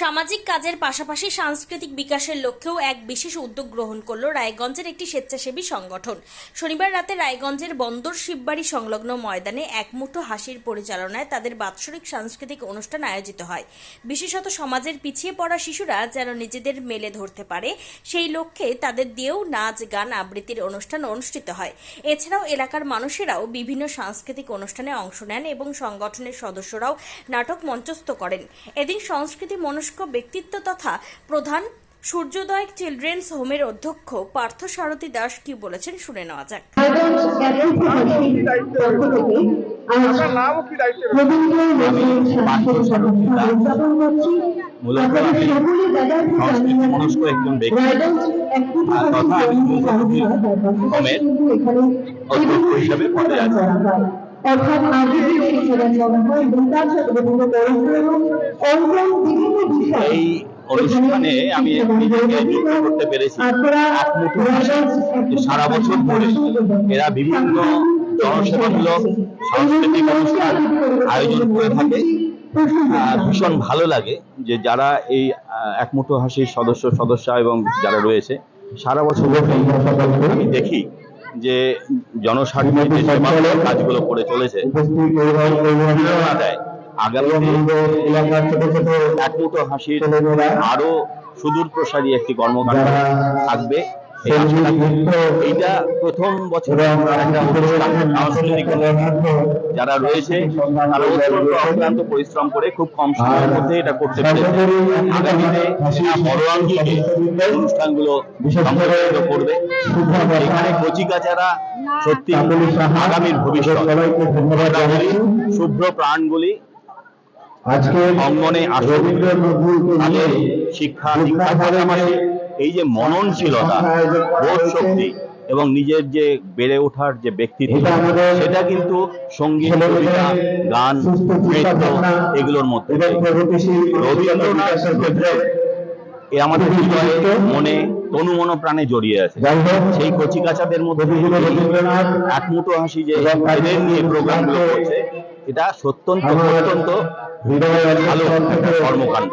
সামাজিক কাজের পাশাপাশি সাংস্কৃতিক বিকাশের লক্ষ্যেও এক বিশেষ উদ্যোগ গ্রহণ করল রায়গঞ্জের একটি স্বেচ্ছাসেবী সংগঠন। শনিবার রাতে রায়গঞ্জের বন্দর শিববাড়ি সংলগ্ন ময়দানে এক মুঠো হাসির পরিচালনায় তাদের বাৎসরিক সাংস্কৃতিক অনুষ্ঠান আয়োজিত হয়। বিশেষত সমাজের পিছিয়ে পড়া শিশুরা যেন নিজেদের মেলে ধরতে পারে, সেই লক্ষ্যে তাদের দিয়েও নাচ, গান আবৃত্তির অনুষ্ঠান অনুষ্ঠিত হয়। এছাড়াও এলাকার মানুষেরাও বিভিন্ন সাংস্কৃতিক অনুষ্ঠানে অংশ নেন এবং সংগঠনের সদস্যরাও নাটক মঞ্চস্থ করেন। এদিন সংস্কৃতি মনস্ক ব্যক্তিত্ব তথা প্রধান সূর্যোদয় চিলড্রেন্স হোমের অধ্যক্ষ পার্থ সারথী দাস কি বলেছেন শুনে নেওয়া যাক। একজন ব্যক্তি তথা আমি হোমের অধ্যক্ষ হিসাবে পদে আছি অর্থাৎ আগে যে শিক্ষাদান করা হয় এবং তার সাথে বিভিন্ন অঙ্কন বিভিন্ন বিষয়। এই অনুষ্ঠানে আমি নিজেকে যুক্ত করতে পেরেছি। সারা বছর ধরে এরা বিভিন্ন জনসেবামূলক সাংস্কৃতিক অনুষ্ঠান আয়োজন করে থাকে। ভীষণ ভালো লাগে যে যারা এই আহ, এক মুঠো হাসির সদস্য সদস্য এবং যারা রয়েছে সারা বছর ধরে আমি দেখি। যে জনস্বার্থে যে সেবামূলক কাজগুলো করে চলেছে দেয় আগামীতে এক মুঠো হাসির আরও সুদূর প্রসারী একটি কর্মকাণ্ড থাকবে। এইটা প্রথম বছর সাংস্কৃতিক যারা রয়েছে তারা অত্যন্ত অক্লান্ত পরিশ্রম করে খুব কম সময়ের মধ্যে এটা করতে পেরেছে। আগামীতে বড় আঙ্গিকে অনুষ্ঠানগুলো সংগঠিত করবে। এখানে কচিকাচারা সত্যি আগামীর ভবিষ্যৎ। শুভ্র প্রাণগুলি আজকে অঙ্গনে আসবে। শিক্ষা শিক্ষার পাশাপাশি এই যে মননশীলতা বোধ শক্তি এবং নিজের যে বেড়ে ওঠার যে ব্যক্তিত্ব সেটা কিন্তু সংগীত কবিতা গান নৃত্য এগুলোর মধ্যে। রবীন্দ্রনাথ এ আমাদের হৃদয়ে মনে তনু মন প্রাণে জড়িয়ে আছে সেই কচিকাচাদের মধ্যে থেকে এক মুঠো হাসি যে এদের নিয়ে প্রোগ্রামগুলো করছে এটা সত্যন্ত অত্যন্ত ভালো কর্মকাণ্ড।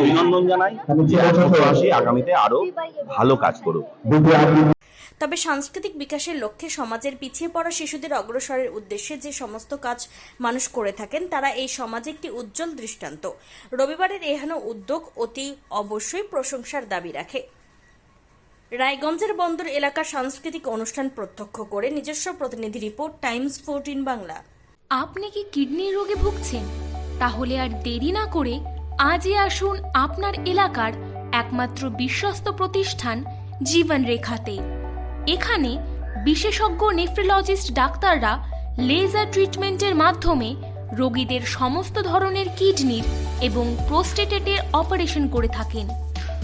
অভিনন্দন জানাই যে আগামীতে আরও ভালো কাজ করুক। তবে সাংস্কৃতিক বিকাশের লক্ষ্যে সমাজের পিছিয়ে পড়া শিশুদের অগ্রসরের উদ্দেশ্যে যে সমস্ত কাজ মানুষ করে থাকেন তারা এই সমাজে একটি উজ্জ্বল দৃষ্টান্ত। রবিবারের এহেন উদ্যোগ অতি অবশ্যই প্রশংসার দাবি রাখে। রায়গঞ্জের বন্দর এলাকার সাংস্কৃতিক অনুষ্ঠান প্রত্যক্ষ করে নিজস্ব প্রতিনিধি রিপোর্ট টাইমস ফোরটিন বাংলা। আপনি কি কিডনির রোগে ভুগছেন? তাহলে আর দেরি না করে আজই আসুন আপনার এলাকার একমাত্র বিশ্বস্ত প্রতিষ্ঠান জীবন রেখাতে এখানে বিশেষজ্ঞ নেফ্রোলজিস্ট ডাক্তাররা লেজার ট্রিটমেন্টের মাধ্যমে রোগীদের সমস্ত ধরনের কিডনির এবং প্রোস্টেটেটের অপারেশন করে থাকেন।